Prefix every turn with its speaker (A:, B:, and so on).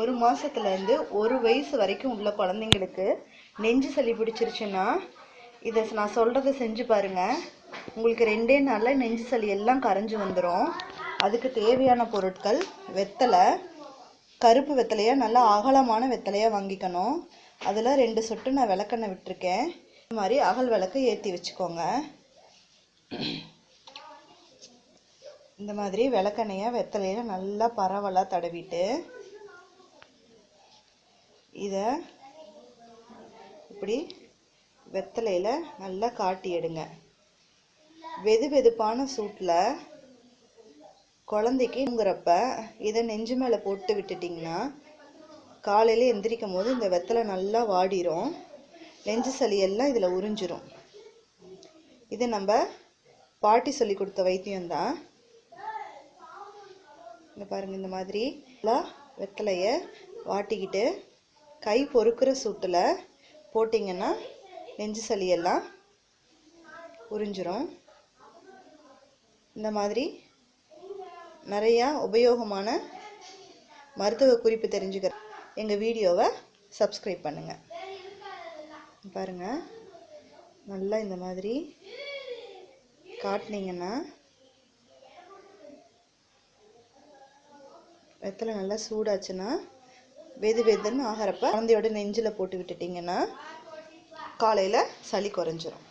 A: ஒரு மாதத்துலேருந்து ஒரு வயசு வரைக்கும் உள்ள குழந்தைங்களுக்கு நெஞ்சு சளி பிடிச்சிருச்சுன்னா இதை நான் சொல்கிறத செஞ்சு பாருங்க. உங்களுக்கு ரெண்டே நாளில் நெஞ்சு சளி எல்லாம் கரைஞ்சு வந்துடும் அதுக்கு தேவையான பொருட்கள் வெத்தலை கருப்பு வெத்தலையாக நல்லா அகலமான வெத்தலையாக வாங்கிக்கணும். அதில் ரெண்டு சொட்டு நான் விளக்கெண்ணெய் விட்டுருக்கேன். இது மாதிரி அகல் விளக்கு ஏற்றி வச்சுக்கோங்க. இந்த மாதிரி விளக்கெண்ணையை வெத்தலையை நல்லா பரவலாக தடவிட்டு இதை இப்படி வெத்தலையில் நல்லா காட்டி எடுங்க. வெது வெதுப்பான சூட்டில் குழந்தைக்குங்கிறப்ப இதை நெஞ்சு மேலே போட்டு விட்டுட்டிங்கன்னா காலையில் எந்திரிக்கும் போது இந்த வெத்தலை நல்லா வாடிரும். நெஞ்சு சளி எல்லாம் இதில் உறிஞ்சிரும். இது நம்ம பாட்டி சொல்லி கொடுத்த வைத்தியம்தான் இந்த பாருங்கள் இந்த மாதிரி வெத்தலையை வாட்டிக்கிட்டு கை பொறுக்கிற சூட்டில் போட்டிங்கன்னா நெஞ்சு சளி எல்லாம் உறிஞ்சிரும். இந்த மாதிரி நிறையா உபயோகமான மருத்துவ குறிப்பு தெரிஞ்சுக்க எங்கள் வீடியோவை சப்ஸ்கிரைப் பண்ணுங்கள் பாருங்கள் நல்லா இந்த மாதிரி காட்டினீங்கன்னா வெத்தலை நல்லா சூடாச்சுன்னா வெது வெதுன்னு ஆகிறப்ப குழந்தையோட நெஞ்சில் போட்டு விட்டுட்டிங்கன்னா காலையில் சளி குறைஞ்சிரும்.